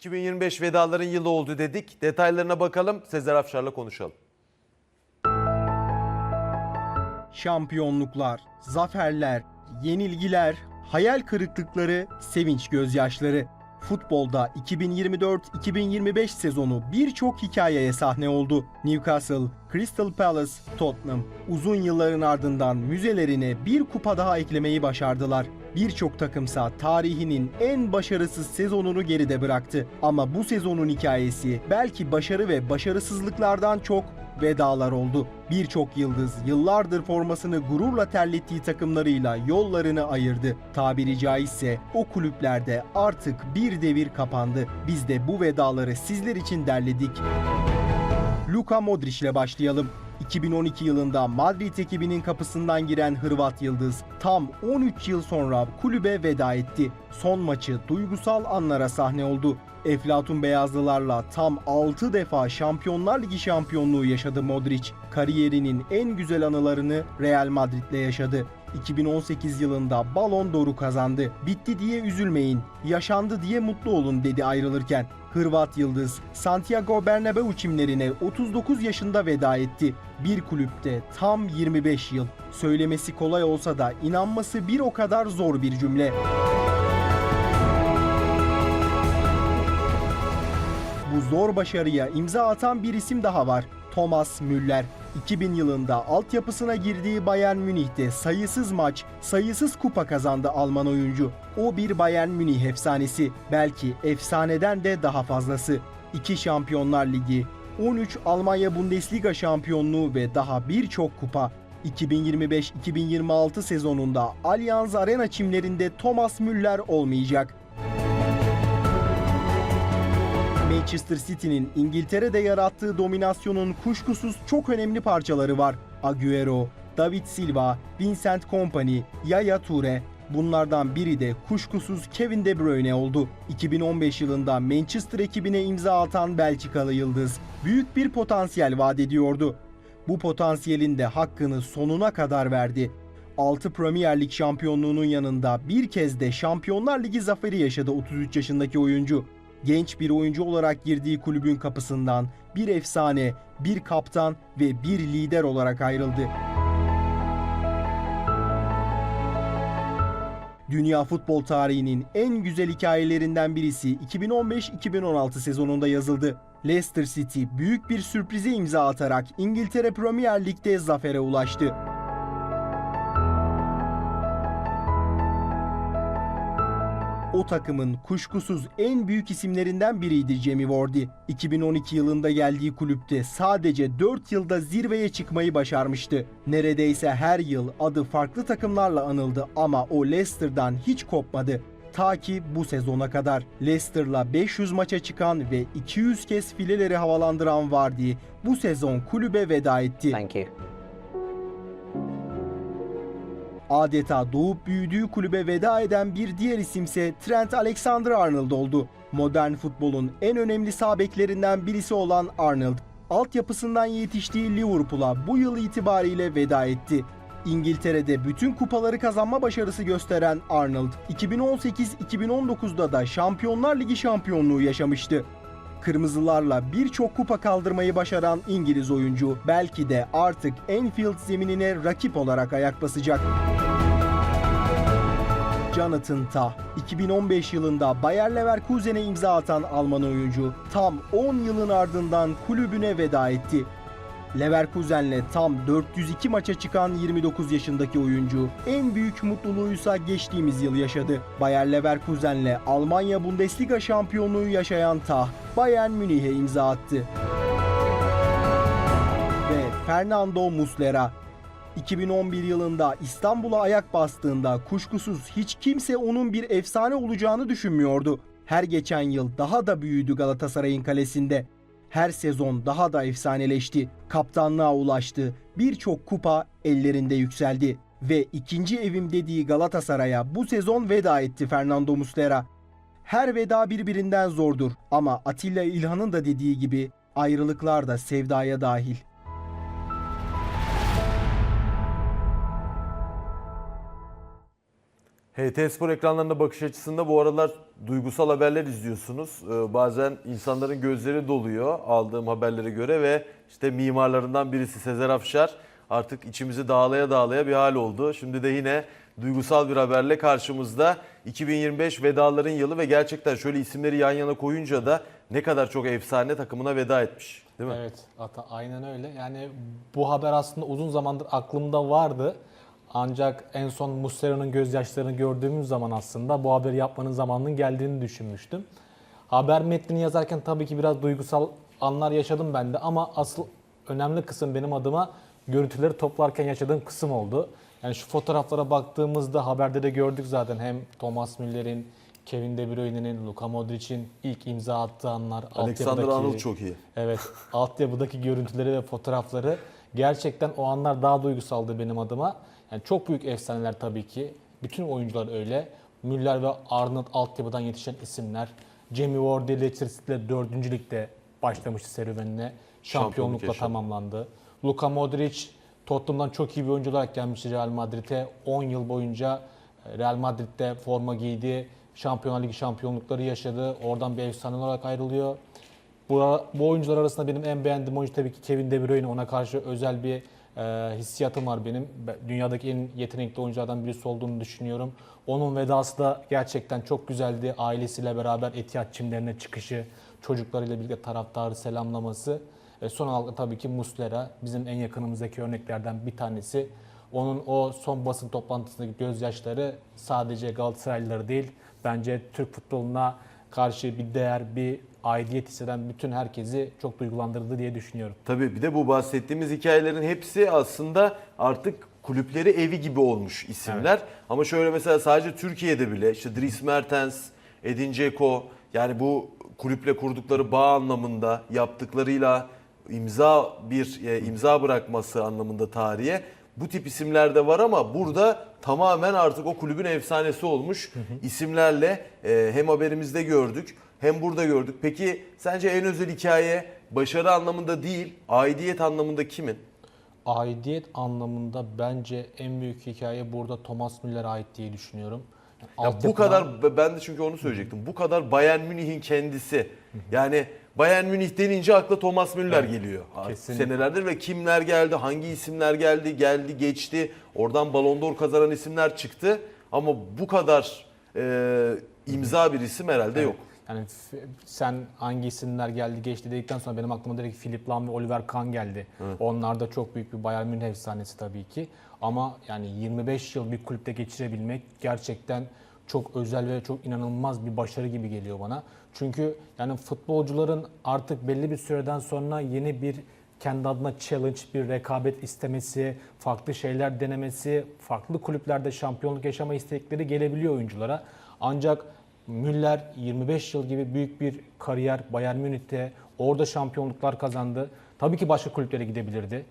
2025 vedaların yılı oldu dedik. Detaylarına bakalım. Sezer Afşar'la konuşalım. Şampiyonluklar, zaferler, yenilgiler, hayal kırıklıkları, sevinç gözyaşları. Futbolda 2024-2025 sezonu birçok hikayeye sahne oldu. Newcastle, Crystal Palace, Tottenham uzun yılların ardından müzelerine bir kupa daha eklemeyi başardılar. Birçok takımsa tarihinin en başarısız sezonunu geride bıraktı. Ama bu sezonun hikayesi belki başarı ve başarısızlıklardan çok vedalar oldu. Birçok yıldız yıllardır formasını gururla terlettiği takımlarıyla yollarını ayırdı. Tabiri caizse o kulüplerde artık bir devir kapandı. Biz de bu vedaları sizler için derledik. Luka Modric ile başlayalım. 2012 yılında Madrid ekibinin kapısından giren Hırvat Yıldız tam 13 yıl sonra kulübe veda etti. Son maçı duygusal anlara sahne oldu. Eflatun Beyazlılarla tam 6 defa Şampiyonlar Ligi şampiyonluğu yaşadı Modric. Kariyerinin en güzel anılarını Real Madrid'le yaşadı. 2018 yılında Ballon d'Or'u kazandı. Bitti diye üzülmeyin, yaşandı diye mutlu olun dedi ayrılırken. Hırvat Yıldız Santiago Bernabeu çimlerine 39 yaşında veda etti. Bir kulüpte tam 25 yıl. Söylemesi kolay olsa da inanması bir o kadar zor bir cümle. Bu zor başarıya imza atan bir isim daha var. Thomas Müller. 2000 yılında altyapısına girdiği Bayern Münih'te sayısız maç, sayısız kupa kazandı Alman oyuncu. O bir Bayern Münih efsanesi. Belki efsaneden de daha fazlası. 2 Şampiyonlar Ligi, 13 Almanya Bundesliga şampiyonluğu ve daha birçok kupa. 2025-2026 sezonunda Allianz Arena çimlerinde Thomas Müller olmayacak. Manchester City'nin İngiltere'de yarattığı dominasyonun kuşkusuz çok önemli parçaları var. Agüero, David Silva, Vincent Kompany, Yaya Toure. Bunlardan biri de kuşkusuz Kevin De Bruyne oldu. 2015 yılında Manchester ekibine imza atan Belçikalı yıldız büyük bir potansiyel vaat ediyordu. Bu potansiyelin de hakkını sonuna kadar verdi. 6 Premier Lig şampiyonluğunun yanında bir kez de Şampiyonlar Ligi zaferi yaşadı 33 yaşındaki oyuncu. Genç bir oyuncu olarak girdiği kulübün kapısından bir efsane, bir kaptan ve bir lider olarak ayrıldı. Dünya futbol tarihinin en güzel hikayelerinden birisi 2015-2016 sezonunda yazıldı. Leicester City büyük bir sürprize imza atarak İngiltere Premier Lig'de zafere ulaştı. O takımın kuşkusuz en büyük isimlerinden biriydi Jamie Vardy. 2012 yılında geldiği kulüpte sadece 4 yılda zirveye çıkmayı başarmıştı. Neredeyse her yıl adı farklı takımlarla anıldı ama o Leicester'dan hiç kopmadı. Ta ki bu sezona kadar Leicester'la 500 maça çıkan ve 200 kez fileleri havalandıran Vardy bu sezon kulübe veda etti. Thank you. Adeta doğup büyüdüğü kulübe veda eden bir diğer isimse Trent Alexander-Arnold oldu. Modern futbolun en önemli sağ beklerinden birisi olan Arnold, altyapısından yetiştiği Liverpool'a bu yıl itibariyle veda etti. İngiltere'de bütün kupaları kazanma başarısı gösteren Arnold, 2018-2019'da da Şampiyonlar Ligi şampiyonluğu yaşamıştı. Kırmızılarla birçok kupa kaldırmayı başaran İngiliz oyuncu belki de artık Anfield zeminine rakip olarak ayak basacak. Jonathan Tah, 2015 yılında Bayer Leverkusen'e imza atan Alman oyuncu tam 10 yılın ardından kulübüne veda etti. Leverkusen'le tam 402 maça çıkan 29 yaşındaki oyuncu en büyük mutluluğuysa geçtiğimiz yıl yaşadı. Bayer Leverkusen'le Almanya Bundesliga şampiyonluğu yaşayan Tah, Bayern Münih'e imza attı. Ve Fernando Muslera 2011 yılında İstanbul'a ayak bastığında kuşkusuz hiç kimse onun bir efsane olacağını düşünmüyordu. Her geçen yıl daha da büyüdü Galatasaray'ın kalesinde. Her sezon daha da efsaneleşti. Kaptanlığa ulaştı. Birçok kupa ellerinde yükseldi. Ve ikinci evim dediği Galatasaray'a bu sezon veda etti Fernando Muslera. Her veda birbirinden zordur ama Atilla İlhan'ın da dediği gibi ayrılıklar da sevdaya dahil. HT Spor ekranlarında bakış açısında bu aralar duygusal haberler izliyorsunuz. Ee, bazen insanların gözleri doluyor aldığım haberlere göre ve işte mimarlarından birisi Sezer Afşar artık içimizi dağlaya dağlaya bir hal oldu. Şimdi de yine duygusal bir haberle karşımızda 2025 vedaların yılı ve gerçekten şöyle isimleri yan yana koyunca da ne kadar çok efsane takımına veda etmiş. Değil mi? Evet, ata, aynen öyle. Yani bu haber aslında uzun zamandır aklımda vardı. Ancak en son Muslera'nın gözyaşlarını gördüğümüz zaman aslında bu haberi yapmanın zamanının geldiğini düşünmüştüm. Haber metnini yazarken tabii ki biraz duygusal anlar yaşadım ben de ama asıl önemli kısım benim adıma görüntüleri toplarken yaşadığım kısım oldu. Yani şu fotoğraflara baktığımızda haberde de gördük zaten hem Thomas Müller'in, Kevin De Bruyne'nin, Luka Modric'in ilk imza attığı anlar. Alexander Arnold çok iyi. Evet, altyapıdaki görüntüleri ve fotoğrafları gerçekten o anlar daha duygusaldı benim adıma. Yani çok büyük efsaneler tabii ki. Bütün oyuncular öyle. Müller ve Arnold altyapıdan yetişen isimler. Jamie Vardy Leicester City'de 4. ligde başlamıştı serüvenine. Şampiyonlukla yaşadı. tamamlandı. Luka Modric Tottenham'dan çok iyi bir oyuncu olarak gelmişti Real Madrid'e. 10 yıl boyunca e, Real Madrid'de forma giydi. Şampiyonlar Ligi şampiyonlukları yaşadı. Oradan bir efsane olarak ayrılıyor. Bu, bu oyuncular arasında benim en beğendiğim oyuncu tabii ki Kevin De Bruyne. Ona karşı özel bir e, hissiyatım var benim. Ben- Dünyadaki en yetenekli oyunculardan birisi olduğunu düşünüyorum. Onun vedası da gerçekten çok güzeldi. Ailesiyle beraber Etihad çimlerine çıkışı, çocuklarıyla birlikte taraftarı selamlaması. E, son da tabii ki Muslera bizim en yakınımızdaki örneklerden bir tanesi. Onun o son basın toplantısındaki gözyaşları sadece Galatasaraylıları değil, bence Türk futboluna karşı bir değer, bir aidiyet hisseden bütün herkesi çok duygulandırdı diye düşünüyorum. Tabii bir de bu bahsettiğimiz hikayelerin hepsi aslında artık kulüpleri evi gibi olmuş isimler. Ama şöyle mesela sadece Türkiye'de bile işte Dries Mertens, Edin Dzeko yani bu kulüple kurdukları bağ anlamında yaptıklarıyla imza bir e, imza bırakması anlamında tarihe bu tip isimler de var ama burada tamamen artık o kulübün efsanesi olmuş isimlerle e, hem haberimizde gördük hem burada gördük. Peki sence en özel hikaye başarı anlamında değil, aidiyet anlamında kimin? Aidiyet anlamında bence en büyük hikaye burada Thomas Müller'e ait diye düşünüyorum. Ya bu kadar ben de çünkü onu söyleyecektim. Bu kadar Bayern Münih'in kendisi. Yani Bayern Münih denince akla Thomas Müller geliyor. kesinlikle. Senelerdir ve kimler geldi, hangi isimler geldi, geldi, geçti. Oradan Ballon d'Or kazanan isimler çıktı. Ama bu kadar e, imza bir isim herhalde yok. Yani sen hangi isimler geldi geçti dedikten sonra benim aklıma direkt Philip Lahm ve Oliver Kahn geldi. Onlar da çok büyük bir Bayern Münih efsanesi tabii ki. Ama yani 25 yıl bir kulüpte geçirebilmek gerçekten çok özel ve çok inanılmaz bir başarı gibi geliyor bana. Çünkü yani futbolcuların artık belli bir süreden sonra yeni bir kendi adına challenge, bir rekabet istemesi, farklı şeyler denemesi, farklı kulüplerde şampiyonluk yaşama istekleri gelebiliyor oyunculara. Ancak Müller 25 yıl gibi büyük bir kariyer Bayern Münih'te orada şampiyonluklar kazandı. Tabii ki başka kulüplere gidebilirdi.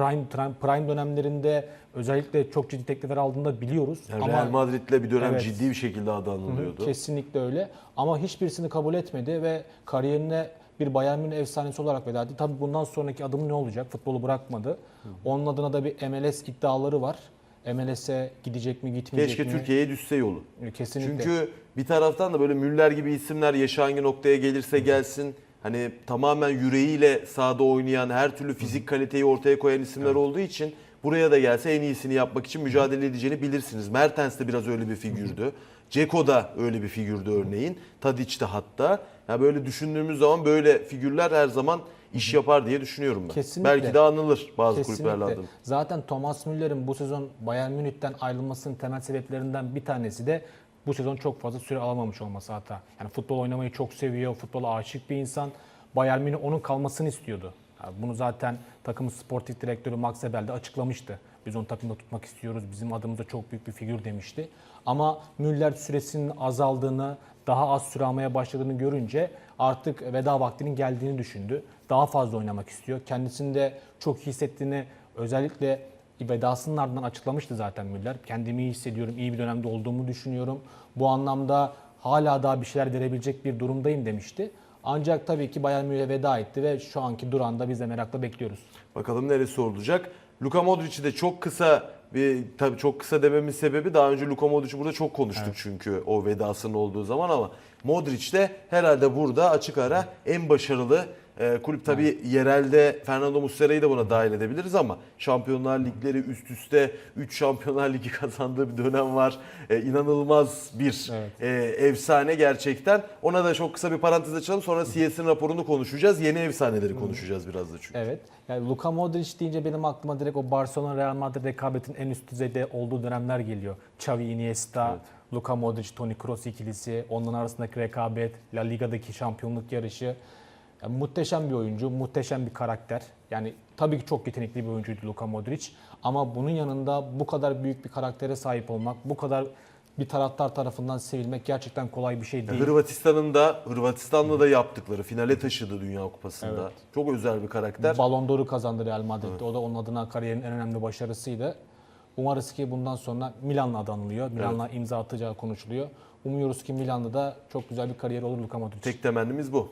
Prime, prime, dönemlerinde özellikle çok ciddi teklifler aldığında biliyoruz. Yani Ama Real Madrid'le bir dönem Evet. ciddi bir şekilde adı anılıyordu. Kesinlikle öyle. Ama hiçbirisini kabul etmedi ve kariyerine bir Bayern Münih efsanesi olarak veda etti. Tabii bundan sonraki adımı ne olacak? Futbolu bırakmadı. Onun adına da bir MLS iddiaları var. MLS'e gidecek mi gitmeyecek Keşke mi? Türkiye'ye düşse yolu. Kesinlikle. Çünkü bir taraftan da böyle Müller gibi isimler hangi noktaya gelirse gelsin hani tamamen yüreğiyle sahada oynayan, her türlü fizik kaliteyi ortaya koyan isimler olduğu için buraya da gelse en iyisini yapmak için mücadele edeceğini bilirsiniz. Mertens de biraz öyle bir figürdü. Ceko da öyle bir figürdü örneğin. Tadic de hatta. Ya böyle düşündüğümüz zaman böyle figürler her zaman iş yapar diye düşünüyorum ben. Kesinlikle. Belki de anılır bazı Kesinlikle. kulüplerle adını. Zaten Thomas Müller'in bu sezon Bayern Münih'ten ayrılmasının temel sebeplerinden bir tanesi de bu sezon çok fazla süre alamamış olması hata. Yani futbol oynamayı çok seviyor, futbola aşık bir insan. Bayern Münih onun kalmasını istiyordu. Yani bunu zaten takımın sportif direktörü Max Ebel de açıklamıştı. Biz onu takımda tutmak istiyoruz, bizim adımıza çok büyük bir figür demişti. Ama Müller süresinin azaldığını, daha az süre almaya başladığını görünce artık veda vaktinin geldiğini düşündü. Daha fazla oynamak istiyor. Kendisini de çok hissettiğini özellikle vedasının ardından açıklamıştı zaten Müller. Kendimi iyi hissediyorum, iyi bir dönemde olduğumu düşünüyorum. Bu anlamda hala daha bir şeyler verebilecek bir durumdayım demişti. Ancak tabii ki Bayern Münih'e veda etti ve şu anki duranda biz de merakla bekliyoruz. Bakalım neresi olacak. Luka Modric'i de çok kısa Ve tabii çok kısa dememin sebebi daha önce Luka Modric'i burada çok konuştuk çünkü o vedasının olduğu zaman ama Modric de herhalde burada açık ara en başarılı e, kulüp tabii yerelde Fernando Muslera'yı da buna dahil edebiliriz ama Şampiyonlar Ligleri üst üste 3 Şampiyonlar Ligi kazandığı bir dönem var. E, inanılmaz bir Evet. e, efsane gerçekten. Ona da çok kısa bir parantez açalım sonra CS'in raporunu konuşacağız. Yeni efsaneleri konuşacağız biraz da çünkü. Evet. Yani Luka Modric deyince benim aklıma direkt o Barcelona Real Madrid rekabetin en üst düzeyde olduğu dönemler geliyor. Xavi Iniesta, Luka Modric, Toni Kroos ikilisi, onların arasındaki rekabet, La Liga'daki şampiyonluk yarışı. Yani muhteşem bir oyuncu, muhteşem bir karakter. Yani tabii ki çok yetenekli bir oyuncuydu Luka Modric ama bunun yanında bu kadar büyük bir karaktere sahip olmak, bu kadar bir taraftar tarafından sevilmek gerçekten kolay bir şey değil. Hırvatistan'ın da Hırvatistan'la da yaptıkları finale taşıdı Dünya Kupası'nda. Evet. Çok özel bir karakter. Ballon d'Or'u kazandı Real Madrid'de. O da onun adına kariyerin en önemli başarısıydı. Umarız ki bundan sonra Milan'la adı anılıyor. Milan'la imza atacağı konuşuluyor. Umuyoruz ki Milan'da da çok güzel bir kariyer olur Luka Modric. Tek temennimiz bu.